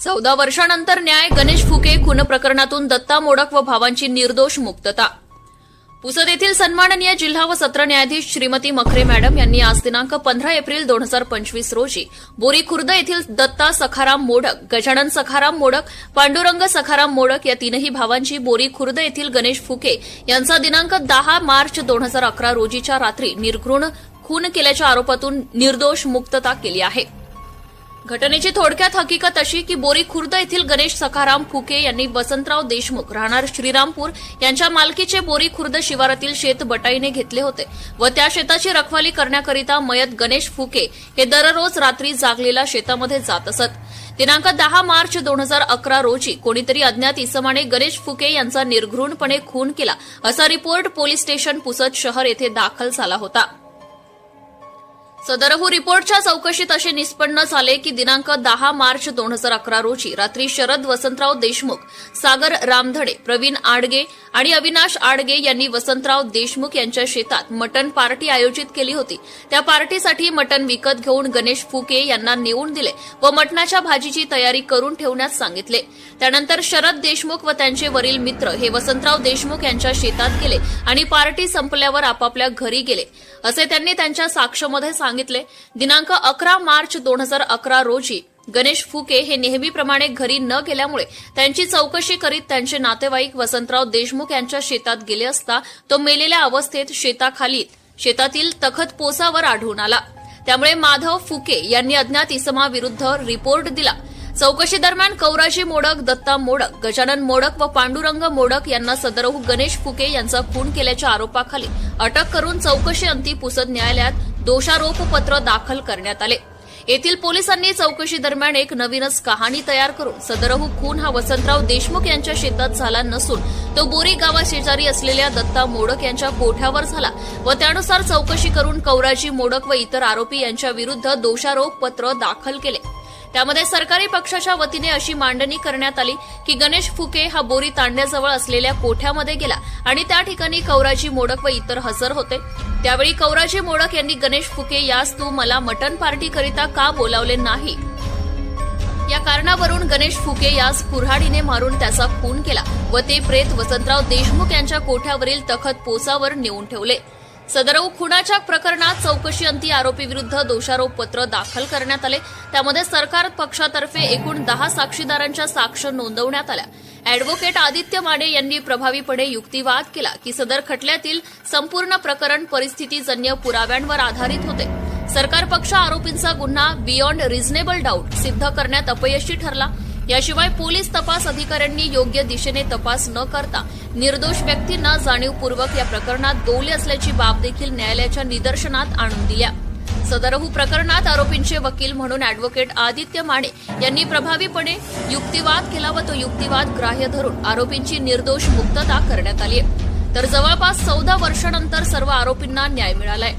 चौदा वर्षानंतर न्याय गणेश फुके खून प्रकरणातून दत्ता मोडक व भावांची निर्दोष मुक्तता. पुसद येथील सन्माननीय जिल्हा व सत्र न्यायाधीश श्रीमती मखरे मॅडम यांनी आज दिनांक पंधरा एप्रिल दोन हजार पंचवीस रोजी बोरी खुर्द येथील दत्ता सखाराम मोडक गजानन सखाराम मोडक पांडुरंग सखाराम मोडक या तीनही भावांची बोरी खुर्द येथील गणेश फुके यांचा दिनांक दहा मार्च दोन हजार अकरा रोजीच्या रात्री निर्घृण खून केल्याच्या आरोपातून निर्दोष मुक्तता केली आहे. घटनेची थोडक्यात हकीकत अशी की बोरी खुर्द येथील गणेश सखाराम फुके यांनी वसंतराव देशमुख राहणार श्रीरामपूर यांच्या मालकीचे बोरी खुर्द शिवारातील शेत बटाईने घेतले होते व त्या शेताची रखवाली करण्याकरिता मयत गणेश फुके हे दररोज रात्री जागलेल्या शेतामध्ये जात असत. दिनांक दहा मार्च दोन हजार अकरा रोजी कोणीतरी अज्ञात इसमाने गणेश फुके यांचा निर्घृणपणे खून केला असा रिपोर्ट पोलीस स्टेशन पुसद शहर येथे दाखल झाला होता. सदरहू हो रिपोर्टच्या चौकशीत असे निष्पन्न झाले की दिनांक दहा मार्च दोन हजार अकरा रोजी रात्री शरद वसंतराव देशमुख सागर रामधडे प्रवीण आडगे आणि अविनाश आडगे यांनी वसंतराव देशमुख यांच्या शेतात मटन पार्टी आयोजित केली होती. त्या पार्टीसाठी मटन विकत घेऊन गणेश फुके यांना नेऊन दिले व मटणाच्या भाजीची तयारी करून ठेवण्यास सांगितले. त्यानंतर शरद देशमुख व त्यांचे वरील मित्र हे वसंतराव देशमुख यांच्या शेतात गेले आणि पार्टी संपल्यावर आपापल्या घरी गेले. असे त्यांनी त्यांच्या साक्षमध्ये सांगितले. सांगितले. दिनांक अकरा मार्च दोन हजार अकरा रोजी गणेश फुके हे नेहमीप्रमाणे घरी न गेल्यामुळे त्यांची चौकशी करीत त्यांचे नातेवाईक वसंतराव देशमुख यांच्या शेतात गेले असता तो मेलेल्या अवस्थेत शेताखाली शेतातील तखत पोसावर आढळून आला. त्यामुळे माधव फुके यांनी अज्ञात इसमाविरुद्ध रिपोर्ट दिला. चौकशी दरम्यान कौराजी मोडक दत्ता मोडक गजानन मोडक व पांडुरंग मोडक यांना सदरहू गणेश फुके यांचा खून केल्याच्या आरोपाखाली अटक करून चौकशी अंती पुसद न्यायालयात दोषारोपपत्र दाखल करण्यात आले. येथील पोलिसांनी चौकशी दरम्यान एक नवीनच कहाणी तयार करून सदरहू खून हा वसंतराव देशमुख यांच्या शेतात झाला नसून तो बोरी गावाशेजारी असलेल्या दत्ता मोडक यांच्या कोठ्यावर झाला व त्यानुसार चौकशी करून कौराजी मोडक व इतर आरोपी यांच्या विरुद्ध दोषारोप पत्र दाखल केले. त्यामध्ये सरकारी पक्षाच्या वतीने अशी मांडणी करण्यात आली की गणेश फुके हा बोरी तांड्याजवळ असलेल्या कोठ्यामध्ये गेला आणि त्या ठिकाणी कौराजी मोडक व इतर हजर होते. त्यावेळी कौराजी मोडक यांनी गणेश फुके यास तू मला मटन पार्टी करिता का बोलावले नाही? या कारणावरून गणेश फुके यास कुऱ्हाडीने मारून त्याचा खून केला व ते प्रेत वसंतराव देशमुख यांच्या कोठ्यावरील तखत पोसावर नेऊन ठेवले. सदरऊ खुनाच्या प्रकरणात चौकशी अंती आरोपीविरुद्ध दोषारोप पत्र दाखल करण्यात आले. त्यामध्ये सरकार पक्षातर्फे एकूण दहा साक्षीदारांच्या साक्ष नोंदवण्यात आल्या. अॅडव्होकेट आदित्य माने यांनी प्रभावीपणे युक्तिवाद केला की सदर खटल्यातील संपूर्ण प्रकरण परिस्थितीजन्य पुराव्यांवर आधारित होते. सरकार पक्ष आरोपींचा गुन्हा बियॉन्ड रिझनेबल डाऊट सिद्ध करण्यात अपयशी ठरला. याशिवाय पोलीस तपास अधिकाऱ्यांनी योग्य दिशेने तपास न करता निर्दोष व्यक्तींना जाणीवपूर्वक या प्रकरणात दोले असल्याची बाब देखील न्यायालयाच्या निदर्शनात आणून दिल्या. सदरहू प्रकरणात आरोपींचे वकील म्हणून अॅडव्होकेट आदित्य माने यांनी प्रभावीपणे युक्तिवाद केला व तो युक्तिवाद ग्राह्य धरून आरोपींची निर्दोष मुक्तता करण्यात आली आहे तर जवळपास चौदा वर्षानंतर सर्व आरोपींना न्याय मिळालाय.